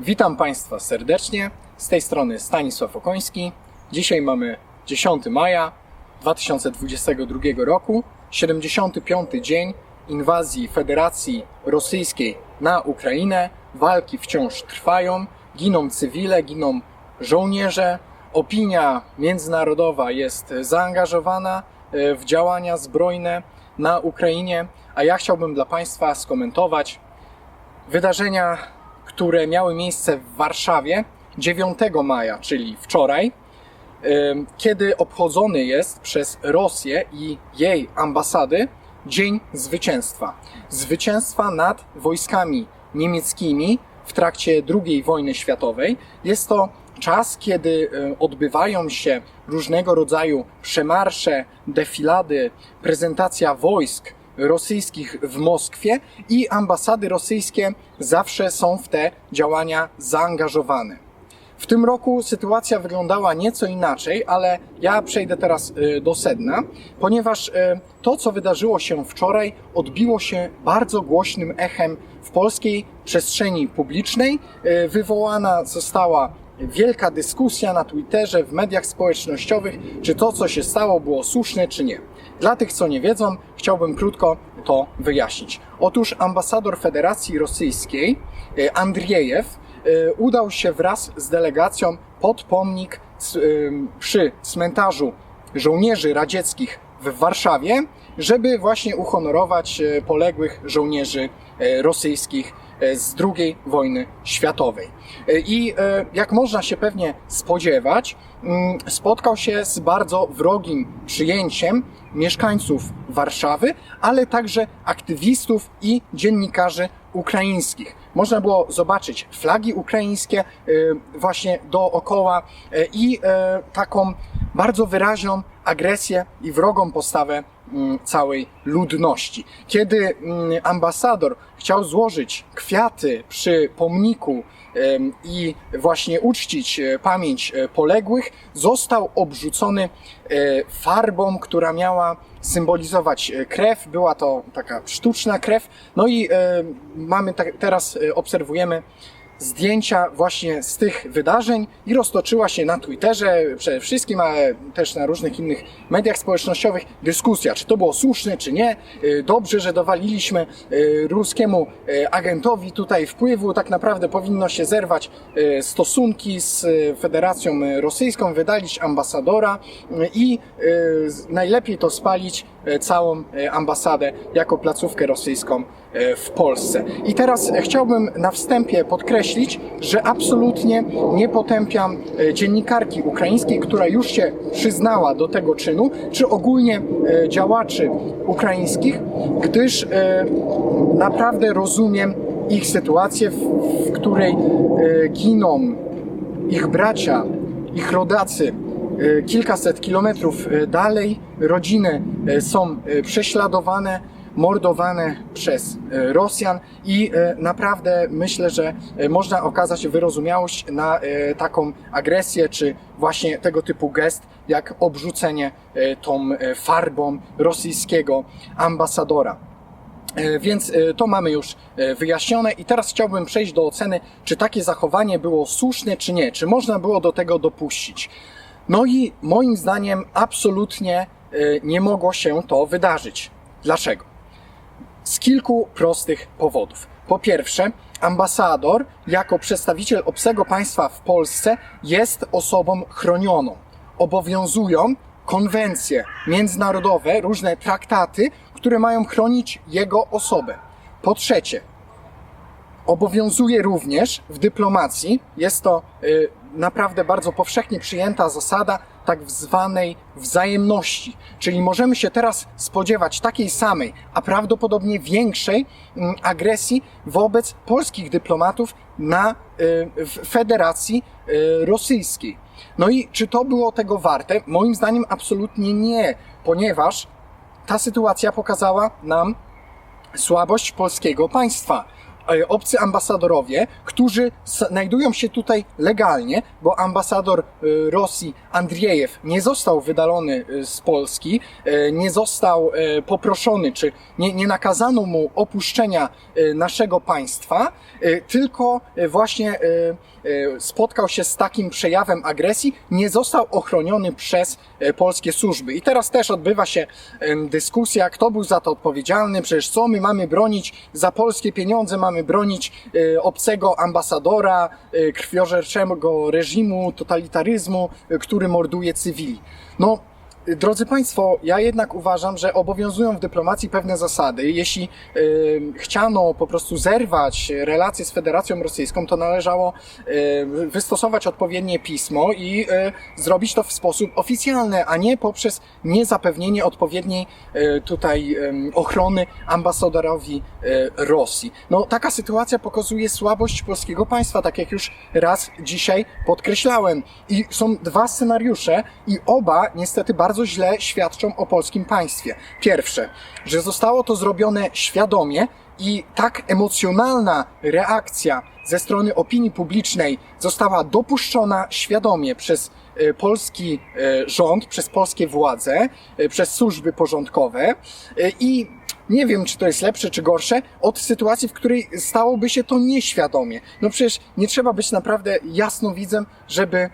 Witam Państwa serdecznie. Z tej strony Stanisław Okoński. Dzisiaj mamy 10 maja 2022 roku, 75. dzień inwazji Federacji Rosyjskiej na Ukrainę. Walki wciąż trwają, giną cywile, giną żołnierze. Opinia międzynarodowa jest zaangażowana e, w działania zbrojne na Ukrainie, a ja chciałbym dla Państwa skomentować wydarzenia, które miały miejsce w Warszawie 9 maja, czyli wczoraj, kiedy obchodzony jest przez Rosję i jej ambasady Dzień Zwycięstwa. Zwycięstwa nad wojskami niemieckimi w trakcie II wojny światowej. Jest to czas, kiedy e, odbywają się różnego rodzaju przemarsze, defilady, prezentacja wojsk rosyjskich w Moskwie i ambasady rosyjskie zawsze są w te działania zaangażowane. W tym roku sytuacja wyglądała nieco inaczej, ale ja przejdę teraz y, do sedna, ponieważ y, to, co wydarzyło się wczoraj, odbiło się bardzo głośnym echem w polskiej przestrzeni publicznej. Y, Wywołana została wielka dyskusja na Twitterze, w mediach społecznościowych, czy to, co się stało, było słuszne, czy nie. Dla tych, co nie wiedzą, chciałbym krótko to wyjaśnić. Otóż ambasador Federacji Rosyjskiej, y, Andriejew, y, udał się wraz z delegacją pod pomnik ym, przy cmentarzu żołnierzy radzieckich w Warszawie, żeby właśnie uhonorować e, poległych żołnierzy e, rosyjskich e, z II wojny światowej. E, I e, jak można się pewnie spodziewać, mm, spotkał się z bardzo wrogim przyjęciem mieszkańców Warszawy, ale także aktywistów i dziennikarzy ukraińskich. Można było zobaczyć flagi ukraińskie e, właśnie dookoła e, i e, taką bardzo wyraźną agresję i wrogą postawę całej ludności. Kiedy mm, ambasador chciał złożyć kwiaty przy pomniku i właśnie uczcić e, pamięć e, poległych, został obrzucony e, farbą, która miała symbolizować krew. Była to taka sztuczna krew. No i mamy teraz obserwujemy zdjęcia właśnie z tych wydarzeń i roztoczyła się na Twitterze przede wszystkim, ale też na różnych innych mediach społecznościowych dyskusja, czy to było słuszne, czy nie. Y, Dobrze, że dowaliliśmy y, ruskiemu y, agentowi tutaj wpływu. Tak naprawdę powinno się zerwać stosunki z Federacją Rosyjską, wydalić ambasadora i najlepiej to spalić całą ambasadę jako placówkę rosyjską w Polsce. I teraz chciałbym na wstępie podkreślić, że absolutnie nie potępiam e, dziennikarki ukraińskiej, która już się przyznała do tego czynu, czy ogólnie e, działaczy ukraińskich, gdyż e, naprawdę rozumiem ich sytuację, w, której e, giną ich bracia, ich rodacy e, kilkaset kilometrów e, dalej, rodziny e, są e, prześladowane, mordowane przez e, Rosjan i e, naprawdę myślę, że e, można okazać wyrozumiałość na taką agresję, czy właśnie tego typu gest, jak obrzucenie tą farbą rosyjskiego ambasadora. Więc to mamy już wyjaśnione i teraz chciałbym przejść do oceny, czy takie zachowanie było słuszne, czy nie, czy można było do tego dopuścić. No i moim zdaniem absolutnie nie mogło się to wydarzyć. Dlaczego? Z kilku prostych powodów. Po pierwsze, ambasador jako przedstawiciel obcego państwa w Polsce jest osobą chronioną. Obowiązują konwencje międzynarodowe, różne traktaty, które mają chronić jego osobę. Po trzecie, obowiązuje również w dyplomacji, jest to y, naprawdę bardzo powszechnie przyjęta zasada tak zwanej wzajemności. Czyli możemy się teraz spodziewać takiej samej, a prawdopodobnie większej mm, agresji wobec polskich dyplomatów na y, w Federacji y, Rosyjskiej. No i czy to było tego warte? Moim zdaniem absolutnie nie, ponieważ ta sytuacja pokazała nam słabość polskiego państwa. E, obcy ambasadorowie, którzy znajdują się tutaj legalnie, bo ambasador e, Rosji Andriejew nie został wydalony e, z Polski, nie został poproszony, czy nie, nie nakazano mu opuszczenia naszego państwa, tylko właśnie spotkał się z takim przejawem agresji, nie został ochroniony przez polskie służby. I teraz też odbywa się dyskusja, kto był za to odpowiedzialny, przecież co my mamy bronić, za polskie pieniądze mamy bronić e, obcego ambasadora e, krwiożerczego reżimu, totalitaryzmu, e, który morduje cywili. No, Drodzy Państwo, ja jednak uważam, że obowiązują w dyplomacji pewne zasady. Jeśli y, chciano po prostu zerwać relacje z Federacją Rosyjską, to należało y, wystosować odpowiednie pismo i y, zrobić to w sposób oficjalny, a nie poprzez niezapewnienie odpowiedniej tutaj ochrony ambasadorowi Rosji. No, taka sytuacja pokazuje słabość polskiego państwa, tak jak już raz dzisiaj podkreślałem. I są dwa scenariusze i oba niestety bardzo bardzo źle świadczą o polskim państwie. Pierwsze, że zostało to zrobione świadomie i tak emocjonalna reakcja ze strony opinii publicznej została dopuszczona świadomie przez e, polski e, rząd, przez polskie władze, e, przez służby porządkowe i nie wiem, czy to jest lepsze, czy gorsze, od sytuacji, w której stałoby się to nieświadomie. No przecież nie trzeba być naprawdę jasnowidzem, żeby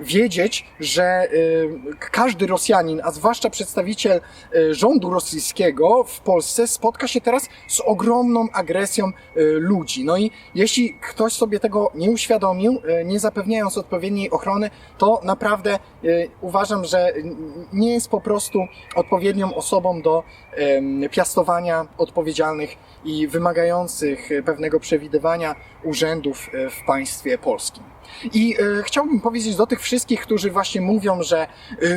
wiedzieć, że y, każdy Rosjanin, a zwłaszcza przedstawiciel y, rządu rosyjskiego w Polsce spotka się teraz z ogromną agresją y, ludzi. No i jeśli ktoś sobie tego nie uświadomił, nie zapewniając odpowiedniej ochrony, to naprawdę uważam, że nie jest po prostu odpowiednią osobą do piastowania odpowiedzialnych i wymagających pewnego przewidywania urzędów w państwie polskim. I chciałbym powiedzieć do tych wszystkich, którzy właśnie mówią, że e,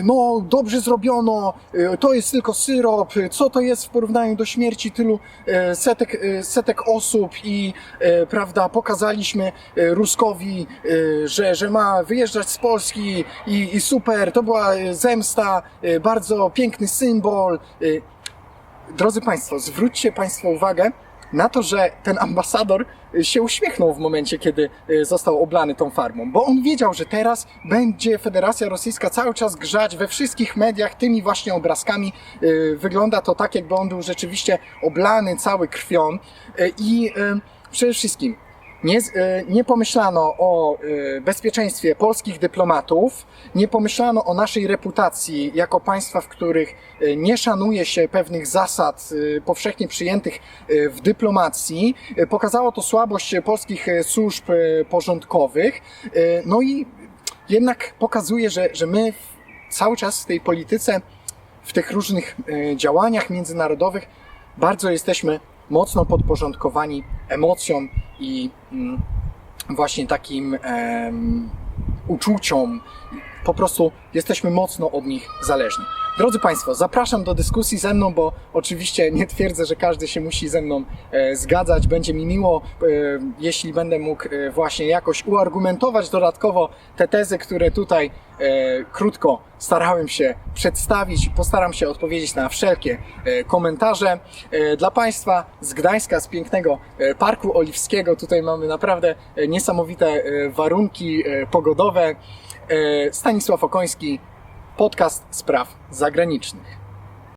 no dobrze zrobiono, e, to jest tylko syrop, co to jest w porównaniu do śmierci tylu setek, setek osób i prawda, pokazaliśmy Ruskowi, że, że ma wyjeżdżać z Polski i, i super, to była zemsta, bardzo piękny symbol. Drodzy Państwo, zwróćcie Państwo uwagę na to, że ten ambasador się uśmiechnął w momencie, kiedy y, został oblany tą farmą, bo on wiedział, że teraz będzie Federacja Rosyjska cały czas grzać we wszystkich mediach tymi właśnie obrazkami. Y, wygląda to tak, jakby on był rzeczywiście oblany cały krwią y, i przede wszystkim nie, e, nie pomyślano o e, bezpieczeństwie polskich dyplomatów, nie pomyślano o naszej reputacji jako państwa, w których e, nie szanuje się pewnych zasad powszechnie przyjętych w dyplomacji. Pokazało to słabość polskich służb porządkowych. No i jednak pokazuje, że, że my cały czas w tej polityce, w tych różnych działaniach międzynarodowych bardzo jesteśmy mocno podporządkowani emocjom i mm, właśnie takim uczuciom. Po prostu jesteśmy mocno od nich zależni. Drodzy Państwo, zapraszam do dyskusji ze mną, bo oczywiście nie twierdzę, że każdy się musi ze mną e, zgadzać. Będzie mi miło, e, jeśli będę mógł e, właśnie jakoś uargumentować dodatkowo te tezy, które tutaj krótko starałem się przedstawić. Postaram się odpowiedzieć na wszelkie komentarze. Dla Państwa z Gdańska, z pięknego Parku Oliwskiego, tutaj mamy naprawdę niesamowite warunki pogodowe. Stanisław Okoński, podcast spraw zagranicznych.